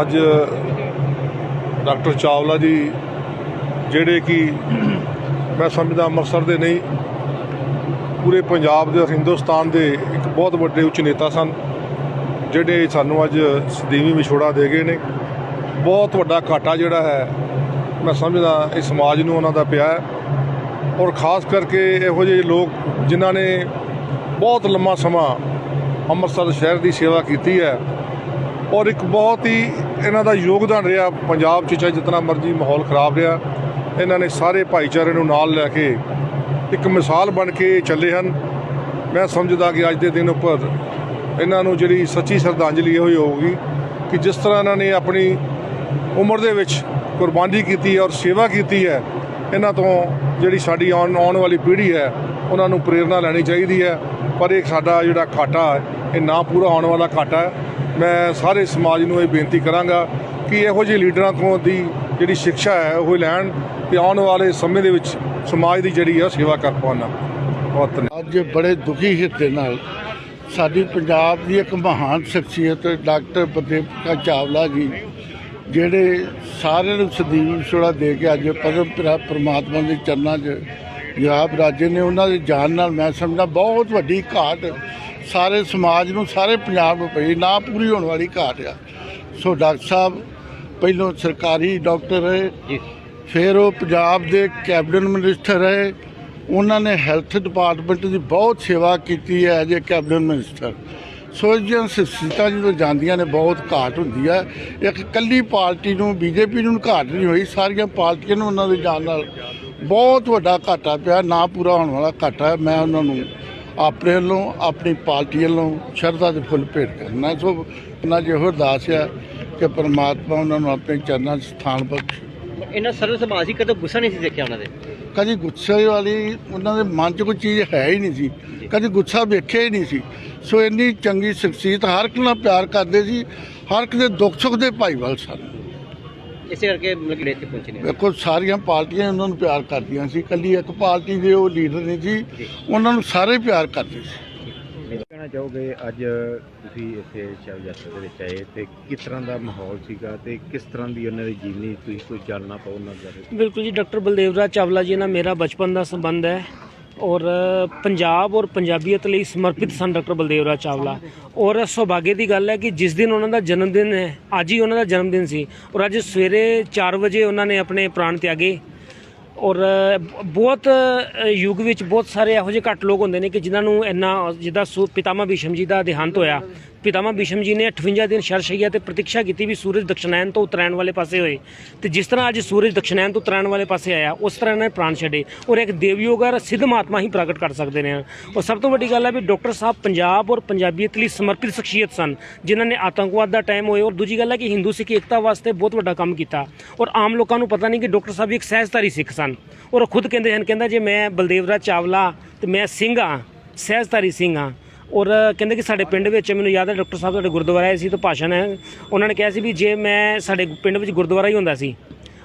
ਅੱਜ ਡਾਕਟਰ ਚਾਵਲਾ ਜੀ ਜਿਹੜੇ ਕਿ ਮੈਂ ਸਮਝਦਾ ਅੰਮ੍ਰਿਤਸਰ ਦੇ ਨਹੀਂ, ਪੂਰੇ ਪੰਜਾਬ ਦੇ ਔਰ ਹਿੰਦੁਸਤਾਨ ਦੇ ਇੱਕ ਬਹੁਤ ਵੱਡੇ ਉੱਚ ਨੇਤਾ ਸਨ, ਜਿਹੜੇ ਸਾਨੂੰ ਅੱਜ ਸਦੀਵੀ ਵਿਛੋੜਾ ਦੇ ਗਏ ਨੇ। ਬਹੁਤ ਵੱਡਾ ਘਾਟਾ ਜਿਹੜਾ ਹੈ, ਮੈਂ ਸਮਝਦਾ ਇਸ ਸਮਾਜ ਨੂੰ ਉਹਨਾਂ ਦਾ ਪਿਆ ਔਰ ਖਾਸ ਕਰਕੇ ਇਹੋ ਜਿਹੇ ਲੋਕ ਜਿਨ੍ਹਾਂ ਨੇ ਬਹੁਤ ਲੰਮਾ ਸਮਾਂ ਅੰਮ੍ਰਿਤਸਰ ਸ਼ਹਿਰ ਦੀ ਸੇਵਾ ਕੀਤੀ ਹੈ ਔਰ ਇੱਕ ਬਹੁਤ ਹੀ ਇਹਨਾਂ ਦਾ ਯੋਗਦਾਨ ਰਿਹਾ, ਪੰਜਾਬ 'ਚ ਚਾਹੇ ਜਿੰਨਾ ਮਰਜ਼ੀ ਮਾਹੌਲ ਖਰਾਬ ਰਿਹਾ, ਇਹਨਾਂ ਨੇ ਸਾਰੇ ਭਾਈਚਾਰੇ ਨੂੰ ਨਾਲ ਲੈ ਕੇ ਇੱਕ ਮਿਸਾਲ ਬਣ ਕੇ ਚੱਲੇ ਹਨ। ਮੈਂ ਸਮਝਦਾ ਕਿ ਅੱਜ ਦੇ ਦਿਨ ਉੱਪਰ ਇਹਨਾਂ ਨੂੰ ਜਿਹੜੀ ਸੱਚੀ ਸ਼ਰਧਾਂਜਲੀ ਇਹੋ ਹੀ ਹੋਊਗੀ ਕਿ ਜਿਸ ਤਰ੍ਹਾਂ ਇਹਨਾਂ ਨੇ ਆਪਣੀ ਉਮਰ ਦੇ ਵਿੱਚ ਕੁਰਬਾਨੀ ਕੀਤੀ ਔਰ ਸੇਵਾ ਕੀਤੀ ਹੈ, ਇਹਨਾਂ ਤੋਂ ਜਿਹੜੀ ਸਾਡੀ ਆਉਣ ਆਉਣ ਵਾਲੀ ਪੀੜ੍ਹੀ ਹੈ, ਉਹਨਾਂ ਨੂੰ ਪ੍ਰੇਰਣਾ ਲੈਣੀ ਚਾਹੀਦੀ ਹੈ। ਪਰ ਇਹ ਸਾਡਾ ਜਿਹੜਾ ਘਾਟਾ ਹੈ, ਇਹ ਨਾ ਪੂਰਾ ਹੋਣ ਵਾਲਾ ਘਾਟਾ ਹੈ। ਮੈਂ ਸਾਰੇ ਸਮਾਜ ਨੂੰ ਇਹ ਬੇਨਤੀ ਕਰਾਂਗਾ ਕਿ ਇਹੋ ਜਿਹੇ ਲੀਡਰਾਂ ਤੋਂ ਦੀ ਜਿਹੜੀ ਸਿੱਖਿਆ ਹੈ, ਉਹ ਲੈਣ ਤੇ ਆਉਣ ਵਾਲੇ ਸਮੇਂ ਦੇ ਵਿੱਚ ਸਮਾਜ ਦੀ ਜਿਹੜੀ ਆ ਉਹ ਸੇਵਾ ਕਰ ਪਾਉਣ ਬਹੁਤ ਅੱਜ ਬੜੇ ਦੁਖੀ ਹਿੱਤੇ ਨਾਲ ਸਾਡੀ ਪੰਜਾਬ ਦੀ ਇੱਕ ਮਹਾਨ ਸ਼ਖਸੀਅਤ ਡਾਕਟਰ ਬਲਦੇਵ ਚਾਵਲਾ ਜੀ, ਜਿਹੜੇ ਸਾਰਿਆਂ ਨੂੰ ਸਦੀਵ ਵਿਛੋੜਾ ਦੇ ਕੇ ਅੱਜ ਪਰਮ, ਪਰਮਾਤਮਾ ਦੇ ਚਰਨਾਂ 'ਚ ਜਵਾਬ ਰਾਜੇ ਨੇ ਉਹਨਾਂ ਦੇ ਜਾਨ ਨਾਲ ਮੈਂ ਸਮਝਦਾ ਬਹੁਤ ਵੱਡੀ ਘਾਟ ਸਾਰੇ ਸਮਾਜ ਨੂੰ ਸਾਰੇ ਪੰਜਾਬ ਨੂੰ ਪਈ ਨਾ ਪੂਰੀ ਹੋਣ ਵਾਲੀ ਘਾਟ ਆ। ਸੋ ਡਾਕਟਰ ਸਾਹਿਬ ਪਹਿਲੋਂ ਸਰਕਾਰੀ ਡਾਕਟਰ ਰਹੇ ਫਿਰ ਉਹ ਪੰਜਾਬ ਦੇ ਕੈਬਨਿਟ ਮਿਨਿਸਟਰ ਰਹੇ। ਉਹਨਾਂ ਨੇ ਹੈਲਥ ਡਿਪਾਰਟਮੈਂਟ ਦੀ ਬਹੁਤ ਸੇਵਾ ਕੀਤੀ ਹੈ ਐਜ ਕੈਬਨਿਟ ਮਿਨਿਸਟਰ। ਸੋ ਜਿਹੀਆਂ ਸਿੱਧਾ ਜਦੋਂ ਜਾਂਦੀਆਂ ਨੇ ਬਹੁਤ ਘਾਟ ਹੁੰਦੀ ਹੈ। ਇੱਕ ਕੱਲੀ ਪਾਰਟੀ ਨੂੰ ਬੀਜੇਪੀ ਨੂੰ ਘਾਟ ਨਹੀਂ ਹੋਈ ਸਾਰੀਆਂ ਪਾਰਟੀਆਂ ਨੂੰ ਉਹਨਾਂ ਦੇ ਜਾਣ ਨਾਲ ਬਹੁਤ ਵੱਡਾ ਘਾਟਾ ਪਿਆ ਨਾ ਪੂਰਾ ਹੋਣ ਵਾਲਾ ਘਾਟਾ ਹੈ। ਮੈਂ ਉਹਨਾਂ ਨੂੰ ਆਪਣੇ ਵੱਲੋਂ ਆਪਣੀ ਪਾਰਟੀ ਵੱਲੋਂ ਸ਼ਰਧਾ ਦੇ ਫੁੱਲ ਭੇਟ ਕਰਨਾ। ਸੋ ਉਹਨਾਂ ਜਿਹੋ ਅਰਦਾਸ ਹੈ ਕਿ ਪਰਮਾਤਮਾ ਉਹਨਾਂ ਨੂੰ ਆਪਣੇ ਚਰਨਾਂ 'ਚ ਸਥਾਨ ਬਖਸ਼ੇ। ਇਹਨਾਂ ਸਰਵ ਸਮਾਜ ਹੀ ਕਦੇ ਗੁੱਸਾ ਨਹੀਂ ਸੀ ਦੇਖਿਆ ਉਹਨਾਂ ਦੇ? ਕਦੀ ਗੁੱਸੇ ਵਾਲੀ ਉਹਨਾਂ ਦੇ ਮਨ 'ਚ ਕੋਈ ਚੀਜ਼ ਹੈ ਹੀ ਨਹੀਂ ਸੀ। ਕਦੀ ਗੁੱਸਾ ਵੇਖਿਆ ਹੀ ਨਹੀਂ ਸੀ। ਸੋ ਇੰਨੀ ਚੰਗੀ ਸ਼ਖਸੀਅਤ ਹਰ ਇੱਕ ਨਾਲ ਪਿਆਰ ਕਰਦੇ ਸੀ ਹਰ ਇੱਕ ਦੇ ਦੁੱਖ ਸੁੱਖ ਦੇ ਭਾਈਵਾਲ ਸਨ। ਇਸੇ ਕਰਕੇ ਮਤਲਬ ਕਿ ਇੱਥੇ ਪਹੁੰਚੇ ਨੇ। ਵੇਖੋ ਸਾਰੀਆਂ ਪਾਰਟੀਆਂ ਉਹਨਾਂ ਨੂੰ ਪਿਆਰ ਕਰਦੀਆਂ ਸੀ। ਕੱਲੀ ਇੱਕ ਪਾਰਟੀ ਦੇ ਉਹ ਲੀਡਰ ਨਹੀਂ ਸੀ। ਉਹਨਾਂ ਨੂੰ ਸਾਰੇ ਪਿਆਰ ਕਰਦੇ ਸੀ। ਕਹਿਣਾ ਚਾਹੋਗੇ? ਅੱਜ ਤੁਸੀਂ ਇੱਥੇ ਸ਼ਵ ਯਾਤਰਾ ਦੇ ਵਿੱਚ ਆਏ ਤੇ ਕਿਸ ਤਰ੍ਹਾਂ ਦਾ ਮਾਹੌਲ ਸੀਗਾ ਤੇ ਕਿਸ ਤਰ੍ਹਾਂ ਦੀ ਉਹਨਾਂ ਦੀ ਜੀਵਨੀ ਤੁਸੀਂ ਕੋਈ ਜਾਣਨਾ ਪਾਓ ਉਹਨਾਂ ਬਾਰੇ? ਬਿਲਕੁਲ ਜੀ ਡਾਕਟਰ ਬਲਦੇਵ ਰਾਜ ਚਾਵਲਾ ਜੀ ਨਾਲ ਮੇਰਾ ਬਚਪਨ ਦਾ ਸੰਬੰਧ ਹੈ। ਔਰ ਪੰਜਾਬ ਔਰ ਪੰਜਾਬੀਅਤ ਲਈ ਸਮਰਪਿਤ ਸਨ ਡਾਕਟਰ ਬਲਦੇਵ ਰਾਜ ਚਾਵਲਾ। ਔਰ ਸੁਭਾਗੇ ਦੀ ਗੱਲ ਹੈ ਕਿ ਜਿਸ ਦਿਨ ਉਹਨਾਂ ਦਾ ਜਨਮ ਦਿਨ ਹੈ, ਅੱਜ ਹੀ ਉਹਨਾਂ ਦਾ ਜਨਮ ਦਿਨ ਸੀ ਔਰ ਅੱਜ ਸਵੇਰੇ 4 ਵਜੇ ਉਹਨਾਂ ਨੇ ਆਪਣੇ ਪ੍ਰਾਣ ਤਿਆਗੇ। ਔਰ ਬਹੁਤ ਯੁੱਗ ਵਿੱਚ ਬਹੁਤ ਸਾਰੇ ਇਹੋ ਜਿਹੇ ਘੱਟ ਲੋਕ ਹੁੰਦੇ ਨੇ ਕਿ ਜਿਨ੍ਹਾਂ ਨੂੰ ਇੰਨਾ, ਜਿੱਦਾਂ ਸੂ- ਪਿਤਾਮਾ ਭੀਸ਼ਮ ਜੀ ਦਾ ਦੇਹਾਂਤ ਹੋਇਆ ਪਿਤਾਮਾ ਭੀਸ਼ਮ ਜੀ ਨੇ 58 ਦਿਨ ਸ਼ਰਸ਼ਈਆ ਤੇ ਪ੍ਰਤੀક્ષਾ ਕੀਤੀ ਵੀ ਸੂਰਜ ਦਕਸ਼ਣੈਨ ਤੋਂ ਉਤਰਾਇਣ ਵਾਲੇ ਪਾਸੇ ਹੋਏ। ਤੇ ਜਿਸ ਤਰ੍ਹਾਂ ਅੱਜ ਸੂਰਜ ਦਕਸ਼ਣੈਨ ਤੋਂ ਉਤਰਾਇਣ ਵਾਲੇ ਪਾਸੇ ਆਇਆ, ਉਸ ਤਰ੍ਹਾਂ ਇਹਨਾਂ ਨੇ ਪ੍ਰਾਣ ਛੱਡੇ ਔਰ ਇੱਕ ਦੇਵਯੋਗ ਔਰ ਸਿੱਧ ਮਹਾਤਮਾ ਹੀ ਪ੍ਰਗਟ ਕਰ ਸਕਦੇ ਨੇ। ਔਰ ਸਭ ਤੋਂ ਵੱਡੀ ਗੱਲ ਹੈ ਵੀ ਡਾਕਟਰ ਸਾਹਿਬ ਪੰਜਾਬ ਔਰ ਪੰਜਾਬੀਅਤ ਲਈ ਸਮਰਪਿਤ ਸ਼ਖਸੀਅਤ ਸਨ, ਜਿਨ੍ਹਾਂ ਨੇ ਆਤੰਕਵਾਦ ਦਾ ਟਾਈਮ ਹੋਏ ਔਰ ਦੂਜੀ ਗੱਲ ਹੈ ਕਿ ਹਿੰਦੂ ਸਿੱਖ ਏਕਤਾ ਵਾਸਤੇ ਬਹੁਤ ਵੱਡਾ ਕੰਮ ਕੀਤਾ। ਔਰ ਆਮ ਲੋਕਾਂ ਨੂੰ ਪਤਾ ਨਹੀਂ ਕਿ ਡਾਕਟਰ ਸਾਹਿਬ ਵੀ ਇੱਕ ਸਹਿਜਧਾਰੀ ਸਿੱਖ ਸਨ। ਔਰ ਉਹ ਖੁਦ ਕਹਿੰਦੇ ਹਨ, ਕਹਿੰਦਾ ਜੇ ਮੈਂ ਬਲਦੇਵ ਰਾਜ ਚਾਵਲਾ ਤੇ ਮੈਂ ਸਿੰਘ ਹਾਂ, ਸਹਿਜਧਾਰੀ ਸਿੰਘ ਹਾਂ ਔਰ ਕਹਿੰਦੇ ਕਿ ਸਾਡੇ ਪਿੰਡ ਵਿੱਚ ਮੈਨੂੰ ਯਾਦ ਹੈ ਡਾਕਟਰ ਸਾਹਿਬ ਸਾਡੇ ਗੁਰਦੁਆਰਾ ਆਏ ਸੀ ਤਾਂ ਭਾਸ਼ਣ ਹੈ। ਉਹਨਾਂ ਨੇ ਕਿਹਾ ਸੀ ਵੀ ਜੇ ਮੈਂ ਸਾਡੇ ਪਿੰਡ ਵਿੱਚ ਗੁਰਦੁਆਰਾ ਹੀ ਹੁੰਦਾ ਸੀ।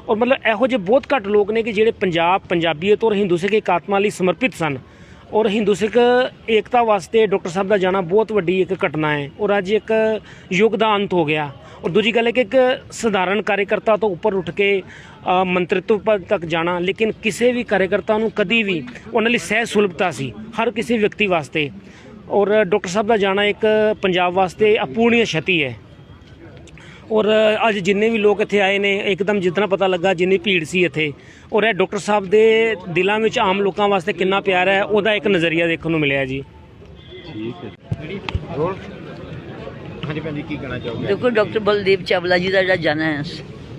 ਔਰ ਮਤਲਬ ਇਹੋ ਜਿਹੇ ਬਹੁਤ ਘੱਟ ਲੋਕ ਨੇ ਕਿ ਜਿਹੜੇ ਪੰਜਾਬ, ਪੰਜਾਬੀਅਤ ਔਰ ਹਿੰਦੂ ਸਿੱਖ ਇੱਕ ਲਈ ਸਮਰਪਿਤ ਸਨ। ਔਰ ਹਿੰਦੂ ਸਿੱਖ ਏਕਤਾ ਵਾਸਤੇ ਡਾਕਟਰ ਸਾਹਿਬ ਦਾ ਜਾਣਾ ਬਹੁਤ ਵੱਡੀ ਇੱਕ ਘਟਨਾ ਹੈ। ਔਰ ਅੱਜ ਇੱਕ ਯੁੱਗ ਦਾ ਅੰਤ ਹੋ ਗਿਆ। ਔਰ ਦੂਜੀ ਗੱਲ ਹੈ ਕਿ ਇੱਕ ਸਧਾਰਨ ਕਾਰਜਕਰਤਾ ਤੋਂ ਉੱਪਰ ਉੱਠ ਕੇ ਮੰਤਰਿਤਵ ਪਦ ਤੱਕ ਜਾਣਾ, ਲੇਕਿਨ ਕਿਸੇ ਵੀ ਕਾਰਜਕਰਤਾ ਨੂੰ ਕਦੀ ਵੀ ਉਹਨਾਂ ਲਈ ਸਹਿ ਸੁਲਭਤਾ ਸੀ। ਹਰ ਕਿਸੇ ਵਿਅਕਤੀ ਵਾਸਤੇ। ਔਰ ਡਾਕਟਰ ਸਾਹਿਬ ਦਾ ਜਾਣਾ ਇੱਕ ਪੰਜਾਬ ਵਾਸਤੇ ਅਪੂਰਣੀय ਛਤੀ ਹੈ। ਔਰ ਅੱਜ ਜਿੰਨੇ ਵੀ ਲੋਕ ਇੱਥੇ ਆਏ ਨੇ ਇੱਕਦਮ ਜਿਤਨਾ ਪਤਾ ਲੱਗਾ ਜਿੰਨੀ ਭੀੜ ਸੀ ਇੱਥੇ। ਔਰ ਇਹ ਡਾਕਟਰ ਸਾਹਿਬ ਦੇ ਦਿਲਾਂ ਵਿੱਚ ਆਮ ਲੋਕਾਂ ਵਾਸਤੇ ਕਿੰਨਾ ਪਿਆਰ ਹੈ ਉਹਦਾ ਇੱਕ ਨਜ਼ਰੀਆ ਦੇਖਣ ਨੂੰ ਮਿਲਿਆ ਜੀ। ਠੀਕ ਹੈ ਹਾਂਜੀ ਭੈਣ ਜੀ ਕੀ ਕਹਿਣਾ ਚਾਹੋਗੇ? ਦੇਖੋ ਡਾਕਟਰ ਬਲਦੇਵ ਚਾਵਲਾ ਜੀ ਦਾ ਜਿਹੜਾ ਜਨਮ ਹੈ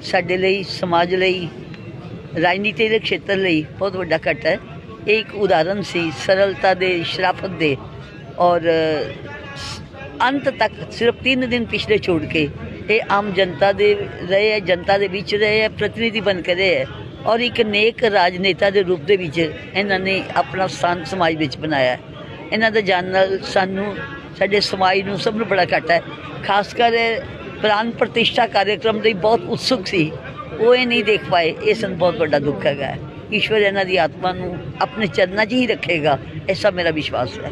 ਸਾਡੇ ਲਈ ਸਮਾਜ ਲਈ ਰਾਜਨੀਤੀ ਦੇ ਖੇਤਰ ਲਈ ਬਹੁਤ ਵੱਡਾ ਘਟ ਹੈ। ਇਹ ਇੱਕ ਉਦਾਹਰਨ ਸੀ ਸਰਲਤਾ ਦੇ ਸ਼ਰਾਫਤ ਦੇ। ਔਰ ਅੰਤ ਤੱਕ ਸਿਰਫ 3 ਦਿਨ ਪਿਛਲੇ ਛੋੜ ਕੇ ਇਹ ਆਮ ਜਨਤਾ ਦੇ ਰਹੇ ਹੈ, ਜਨਤਾ ਦੇ ਵਿੱਚ ਰਹੇ ਹੈ, ਪ੍ਰਤੀਨਿਧੀ ਬਣ ਕੇ ਰਹੇ ਹੈ। ਔਰ ਇੱਕ ਨੇਕ ਰਾਜਨੇਤਾ ਦੇ ਰੂਪ ਦੇ ਵਿੱਚ ਇਹਨਾਂ ਨੇ ਆਪਣਾ ਸਥਾਨ ਸਮਾਜ ਵਿੱਚ ਬਣਾਇਆ ਇਹਨਾਂ ਦਾ ਜਾਣ ਨਾਲ ਸਾਨੂੰ, ਸਾਡੇ ਸਮਾਜ ਨੂੰ ਸਭ ਨੂੰ ਬੜਾ ਘਾਟਾ ਹੈ। ਖਾਸ ਕਰ ਇਹ ਪ੍ਰਾਨ ਪ੍ਰਤਿਸ਼ਠਾ ਕਾਰਜਕ੍ਰਮ ਲਈ ਬਹੁਤ ਉਤਸੁਕ ਸੀ। ਉਹ ਇਹ ਨਹੀਂ ਦੇਖ ਪਾਏ, ਇਹ ਸਾਨੂੰ ਬਹੁਤ ਵੱਡਾ ਦੁੱਖ ਹੈਗਾ ਈਸ਼ਵਰ ਇਹਨਾਂ ਦੀ ਆਤਮਾ ਨੂੰ ਆਪਣੇ ਚਰਨਾਂ 'ਚ ਹੀ ਰੱਖੇਗਾ, ਐਸਾ ਮੇਰਾ ਵਿਸ਼ਵਾਸ ਹੈ।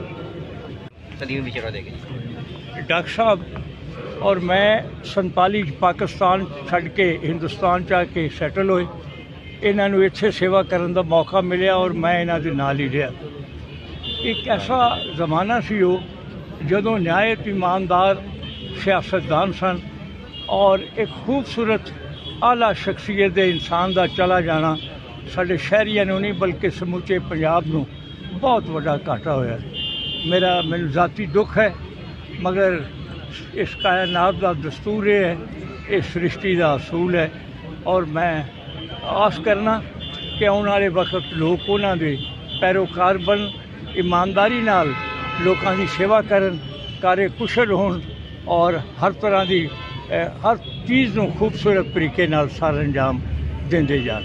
ਸਦੀਵ ਵਿਚਾਰਾ ਦੇ ਗਏ। ਡਾਕਟਰ ਸਾਹਿਬ, ਔਰ ਮੈਂ 47 'ਚ ਪਾਕਿਸਤਾਨ ਛੱਡ ਕੇ ਹਿੰਦੁਸਤਾਨ ਚ ਆ ਕੇ ਸੈਟਲ ਹੋਏ। ਇਹਨਾਂ ਨੂੰ ਇੱਥੇ ਸੇਵਾ ਕਰਨ ਦਾ ਮੌਕਾ ਮਿਲਿਆ ਔਰ ਮੈਂ ਇਹਨਾਂ ਦੇ ਨਾਲ ਹੀ ਰਿਹਾ। ਇੱਕ ਐਸਾ ਜ਼ਮਾਨਾ ਸੀ ਉਹ, ਜਦੋਂ ਨਿਆਇਤ ਇਮਾਨਦਾਰ ਸਿਆਸਤਦਾਨ ਸਨ ਔਰ ਇੱਕ ਖੂਬਸੂਰਤ, ਆਲਾ ਸ਼ਖਸੀਅਤ ਦੇ ਇਨਸਾਨ ਦਾ ਚਲਾ ਜਾਣਾ ਸਾਡੇ ਸ਼ਹਿਰੀਆਂ ਨੂੰ ਨਹੀਂ, ਬਲਕਿ ਸਮੁੱਚੇ ਪੰਜਾਬ ਨੂੰ ਬਹੁਤ ਵੱਡਾ ਘਾਟਾ ਹੋਇਆ। ਮੇਰਾ ਮੈਨੂੰ ذاتی ਦੁੱਖ ਹੈ ਮਗਰ ਇਸ ਕਾਇਨਾਤ ਦਾ ਦਸਤੂਰ ਇਹ ਹੈ ਇਹ ਸ੍ਰਿਸ਼ਟੀ ਦਾ ਅਸੂਲ ਹੈ ਔਰ ਮੈਂ ਆਸ ਕਰਨਾ ਕਿ ਆਉਣ ਵਾਲੇ ਵਕਤ ਲੋਕ ਉਹਨਾਂ ਦੇ ਪੈਰੋਕਾਰ ਬਣ ਇਮਾਨਦਾਰੀ ਨਾਲ ਲੋਕਾਂ ਦੀ ਸੇਵਾ ਕਰਨ ਕਾਰੇ ਕੁਸ਼ਲ ਹੋਣ ਔਰ ਹਰ ਤਰ੍ਹਾਂ ਦੀ ਅ, ਹਰ ਚੀਜ਼ ਨੂੰ ਖੂਬਸੂਰਤ ਤਰੀਕੇ ਨਾਲ ਸਰ ਅੰਜਾਮ ਦਿੰਦੇ ਜਾਣ